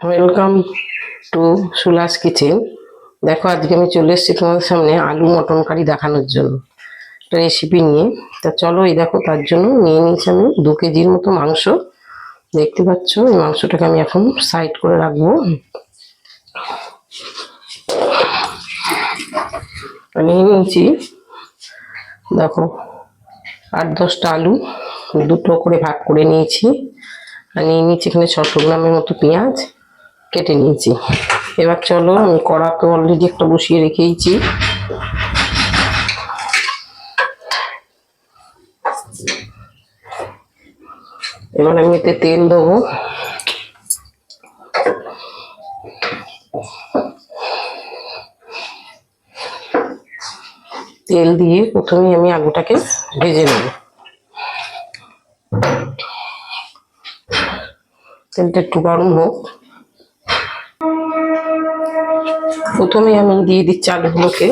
Welcome to সুলাস kitchen দেখো, আজকে আমি চলে এসেছি তোমাদের সামনে আলু মটন কারি দেখানোর জন্য। একটা রেসিপি নিয়ে। তা চলো এই দেখো, তার জন্য নিয়ে নিয়েছি আমি দু কেজির মতো মাংস। দেখতে পাচ্ছ, এই মাংসটাকে আমি এখন সাইড করে রাখব। নিয়ে নিয়েছি, দেখো, আট দশটা আলু, দুটো করে ভাগ করে নিয়েছি। আর নিয়ে নিয়েছি এখানে ছশো গ্রামের মতো পেঁয়াজ। কেটে নিয়েছি। এবার চলো আমি কড়া তো অলরেডি একটা বসিয়ে রেখেইছি। এবার আমি এতে তেল দেবো। তেল দিয়ে প্রথমে আমি আলুটাকে ভেজে নেব। তেলটা একটু গরম হোক। প্রথমে আমি দিয়ে দিচ্ছি আলুগুলোকে।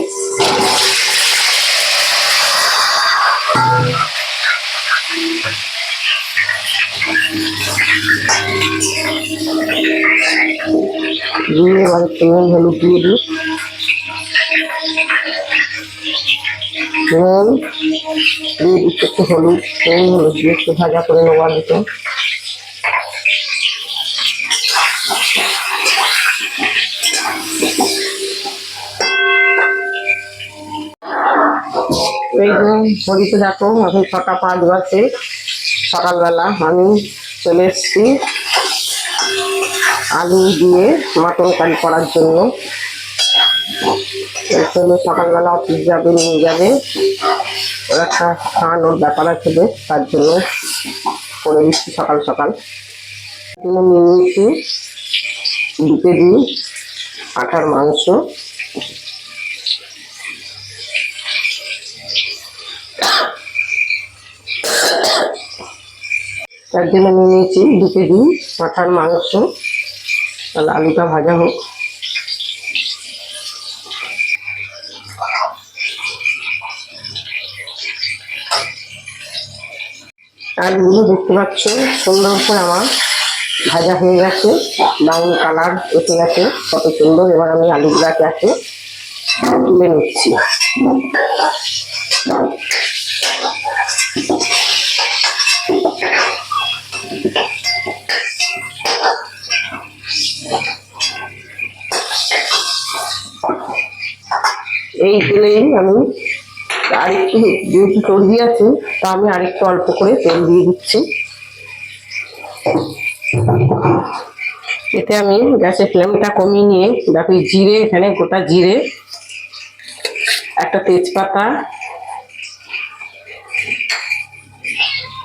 হলুদ হলুদ হলুদ ভাজা করে নেব আলুটা এই দেখো, এখন ছটা পাঁচ বাজে। সকালবেলা আমি চলে এসেছি আলু দিয়ে মাটন কারি করার জন্য। সকালবেলা অফিস যাবে, নিয়ে যাবে। একটা খাওয়ানোর ব্যাপার আছে বেশ, তার জন্য করে দিচ্ছি সকাল সকাল। নিয়ে নিয়েছি দু দিন আঠার মাংস। তার জন্য নিয়ে নিয়েছি দু কেজি মাথার মাংস। তাহলে আলুটা ভাজা হোক। আলুগুলো দেখতে পাচ্ছ, সুন্দর করে আমার ভাজা হয়ে গেছে। ব্রাউন কালার এসে গেছে, কত সুন্দর। এবার আমি আলুগুলাকে আছে তুলে নিচ্ছি। এই তেলেই আমি আরেকটু যেহেতু চর্বি আছে, তা আমি আরেকটু অল্প করে তেল দিয়ে দিচ্ছি। এতে আমি গ্যাসের ফ্লেমটা কমিয়ে নিয়ে, দেখো জিরে, এখানে গোটা জিরে, একটা তেজপাতা,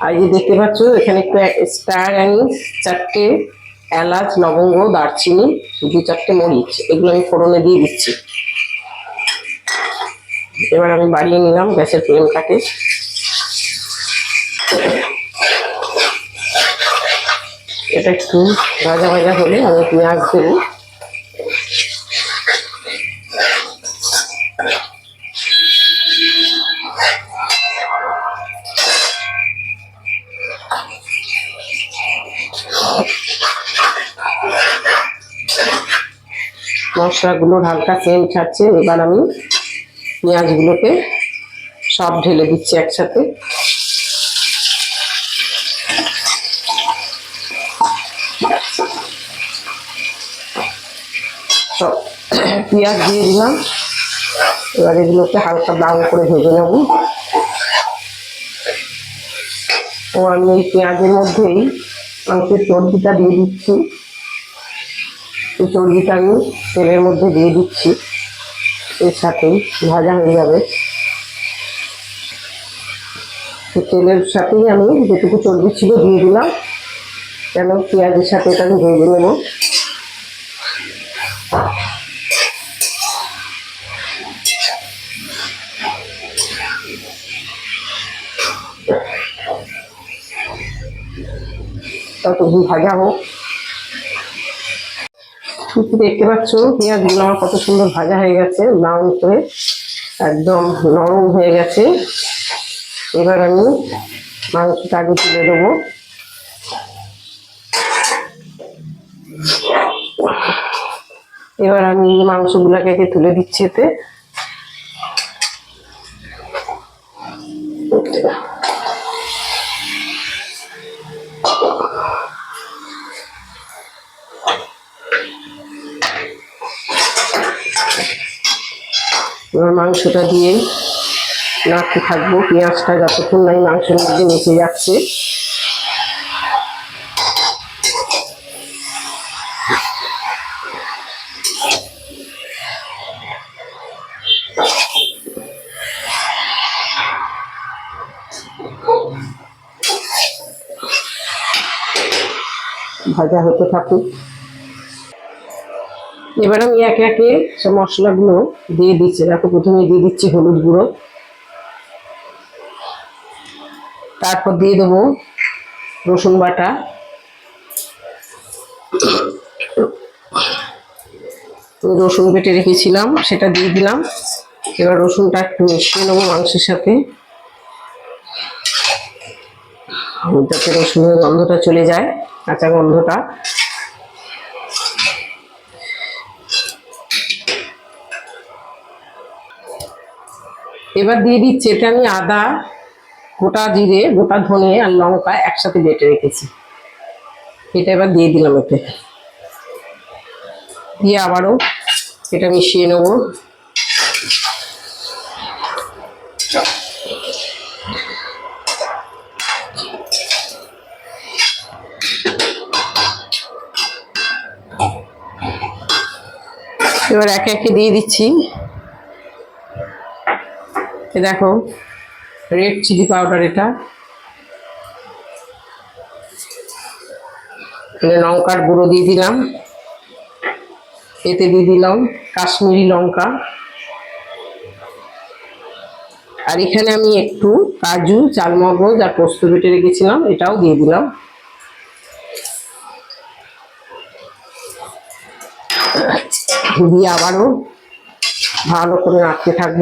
আর যে দেখতে পাচ্ছ, এখানে একটু স্টার অ্যানিস চারটে এলাচ, লবঙ্গ, দারচিনি, দু চারটে মরিচ, এগুলো আমি ফোড়নে দিয়ে দিচ্ছি। এবার আমি বাড়িয়ে নিলাম গ্যাসের ফ্লেমটাকে। এটা একটু ভাজা ভাজা হলে আমি পেঁয়াজ দেবো। মশলাগুলোর হালকা সেন্ট ছাড়ছে, এবার আমি পেঁয়াজগুলোকে সব ঢেলে দিচ্ছি একসাথে। সব পেঁয়াজ দিয়ে দিলাম। এবার এগুলোকে হালকা ব্রাউন করে ভেজে নেব। ও আমি এই পেঁয়াজের মধ্যেই মাংসের চর্বিটা দিয়ে দিচ্ছি। এই চর্বিটা আমি তেলের মধ্যে দিয়ে দিচ্ছি। এর সাথেই ভাজা হয়ে যাবে। তেলের সাথেই আমি যেটুকু চর্বি ছিল দিয়ে দিলাম। কেন পেঁয়াজের সাথে আমি ভেজে নেব ততক্ষণ ভাজা হোক। শুধু দেখতে পাচ্ছ? পেঁয়াজগুলো আমার কত সুন্দর ভাজা হয়ে গেছে, ব্রাউন করে একদম নরম হয়ে গেছে। এবার আমি মাংসটা আগে তুলে দেবো এবার আমি মাংসগুলাকে তুলে দিচ্ছি এতে। এবার মাংসটা দিয়ে নাড়তে থাকব। পেঁয়াজটা যতক্ষণ নাই মাংসের মধ্যে মিশে যাচ্ছে। ভাজা হতে থাকুক। এবার আমি একে একে সব মশলাগুলো দিয়ে দিচ্ছি। দেখো, প্রথমে দিয়ে দিচ্ছি হলুদ গুঁড়ো। তারপর দিয়ে দেবো রসুন বাটা। রসুন বেটে রেখেছিলাম, সেটা দিয়ে দিলাম। এবার রসুনটা একটু মিশিয়ে নেব মাংসের সাথে। যাতে রসুনের গন্ধটা চলে যায়, কাঁচা গন্ধটা। এবার দিয়ে দিচ্ছি এটা আমি আদা, গোটা জিরে, গোটা ধনে আর লঙ্কা একসাথে বেটে রেখেছি। এটা এবার দিয়ে দিলাম এতে। দিয়ে আবারও এটা মিশিয়ে নেব। এবার একে একে দিয়ে দিচ্ছি। দেখো রেড চিলি পাউডার এটা। লঙ্কার গুঁড়ো দিয়ে দিলাম। এতে দিয়ে দিলাম কাশ্মীরি লঙ্কা। আর এখানে আমি একটু কাজু, চালমগজ আর পোস্ত বেটে রেখেছিলাম, এটাও দিয়ে দিলাম। দিয়ে আবারও ভালো করে নাড়তে থাকব।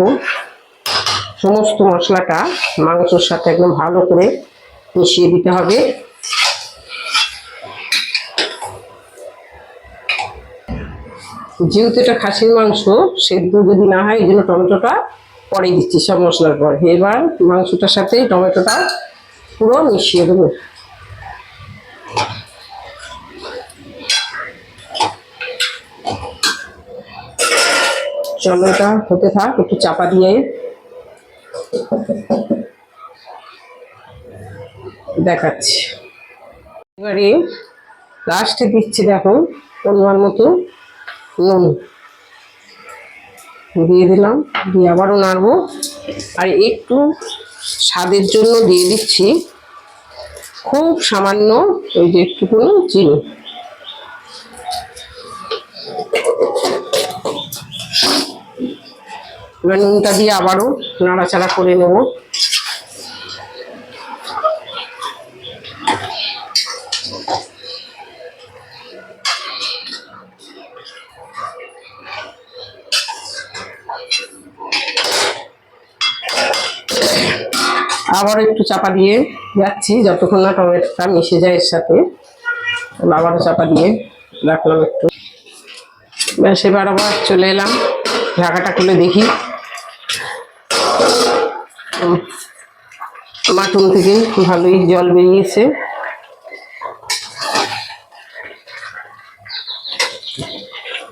সমস্ত মশলাটা মাংসের সাথে একদম ভালো করে মিশিয়ে দিতে হবে। যেহেতু এটা খাসির মাংস, সেদ্ধ যদি না হয় এই জন্য টমেটোটা পরে দিচ্ছি সব মশলার পর। এবার মাংসটার সাথে টমেটোটা পুরো মিশিয়ে দেবো। চলো এটা হতে থাক, একটু চাপা দিয়ে দেখাচ্ছি। এবারে লাস্টে দিচ্ছি দেখো, পরিমাণ মতো নুন। দিয়ে দিলাম, দিয়ে আবারও নাড়বো। আর একটু স্বাদের জন্য দিয়ে দিচ্ছি খুব সামান্য ওই যে একটুকুনি চিনি। এবার নুনটা দিয়ে আবারও নাড়াচাড়া করে নেব। আবার একটু চাপা দিয়ে যাচ্ছি, যতক্ষণ না টমেটোটা মিশে যায় এর সাথে। আবারও চাপা দিয়ে রাখলাম একটু। ব্যাস, এবার আবার চলে এলাম, ঢাকাটা খুলে দেখি। মাটন থেকে ভালোই জল বেরিয়েছে।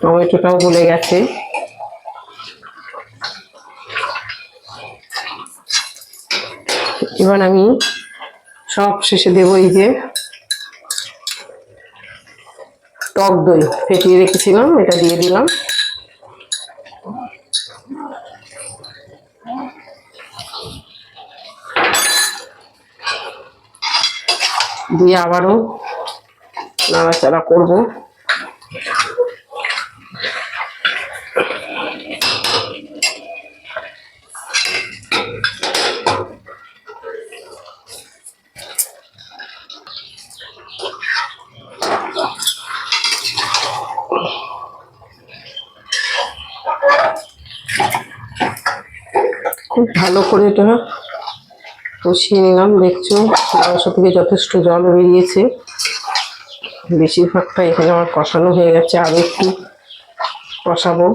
টমেটোটাও গলে গেছে। এবার আমি সব শেষে দেবো এই যে টক দই। ফেটিয়ে রেখেছিলাম, এটা দিয়ে দিলাম। দিয়ে আবারও নাড়াচাড়া করব। খুব ভালো করে এটা কষিয়ে নিলাম, দেখছ? মাংস থেকে যথেষ্ট জল বেরিয়েছে। বেশিরভাগটা এখানে আমার কষানো হয়ে গেছে আরও একটু কষাবো।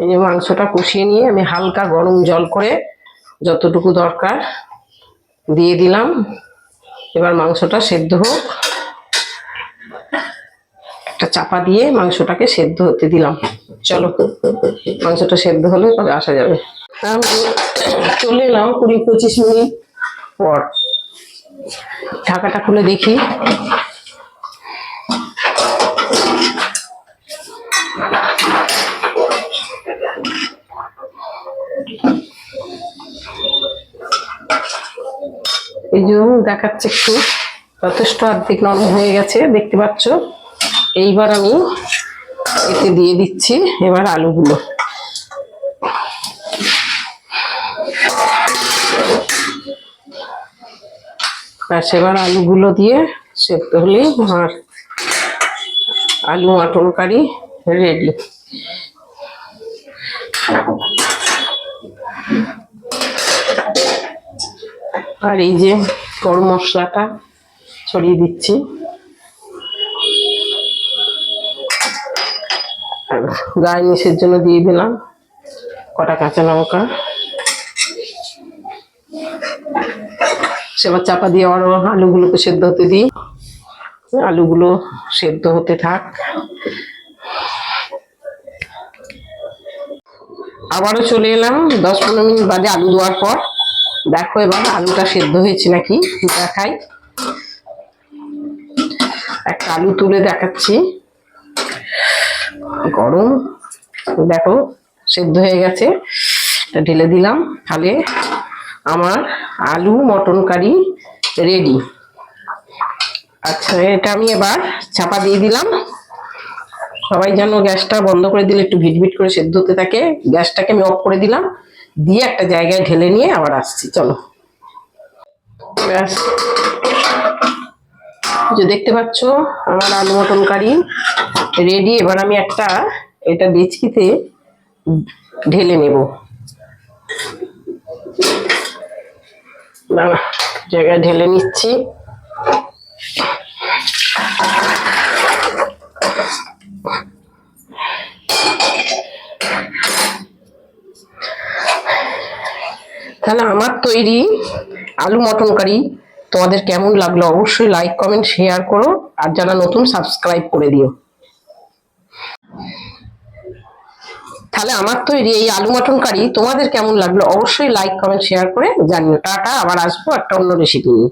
এই যে মাংসটা কষিয়ে নিয়ে আমি হালকা গরম জল করে যতটুকু দরকার দিয়ে দিলাম। এবার মাংসটা সেদ্ধ হোক। একটা চাপা দিয়ে মাংসটাকে সেদ্ধ হতে দিলাম। চলো, মাংসটা সেদ্ধ হলে তবে আসা যাবে। চলে এলাম কুড়ি পঁচিশ মিনিট পর। ঢাকাটা খুলে দেখি। এই যে দেখাচ্ছে একটু। যথেষ্ট অর্ধেক নরম হয়ে গেছে, দেখতে পাচ্ছ? এইবার আমি এতে দিয়ে দিচ্ছি, এবার আলুগুলো। ব্যাস, এবার আলুগুলো দিয়ে সেদ্ধ হলেই আর আলু মাটন কারি রেডি আর এই যে গরম মশলাটা ছড়িয়ে দিচ্ছি। গার্নিশের জন্য দিয়ে দিলাম। কটা কাঁচা লঙ্কা। সেবার চাপা দিয়ে আরও আলুগুলোকে সেদ্ধ হতে দিই। আলুগুলো সেদ্ধ হতে থাক। আবারও চলে এলাম। দশ পনেরো মিনিট বাদে আলু দেওয়ার পর। দেখো এবার আলুটা সেদ্ধ হয়েছে নাকি? দেখাই। একটা আলু তুলে দেখাচ্ছি। গরম। দেখো, সেদ্ধ হয়ে গেছে। ঢেলে দিলাম। তাহলে আমার আলু মটন কারি রেডি আচ্ছা এটা আমি এবার চাপা দিয়ে দিলাম। সবাই যেন গ্যাসটা বন্ধ করে দিলে একটু ভিট ভিট করে সেদ্ধ হতে থাকে। গ্যাসটাকে আমি অফ করে দিলাম। দিয়ে একটা জায়গায় ঢেলে নিয়ে আবার আসছি। চলো। ব্যাস। যে দেখতে পাচ্ছ, আমার আলু মটন কারি। রেডি এবার আমি একটা এটা ডেচকিতে ঢেলে নেব। দাঁড়া, জায়গায় ঢেলে নিচ্ছি। তাহলে আমার তৈরি আলু মটন কারি। তোমাদের কেমন লাগল অবশ্যই লাইক কমেন্ট শেয়ার করো। আর যারা নতুন সাবস্ক্রাইব করে দিও। তাহলে আমার তৈরি এই আলু মটন কারি তোমাদের কেমন লাগল? অবশ্যই লাইক কমেন্ট শেয়ার করে জানিও। টাটা, আবার আসব একটা অন্য রেসিপি নিয়ে।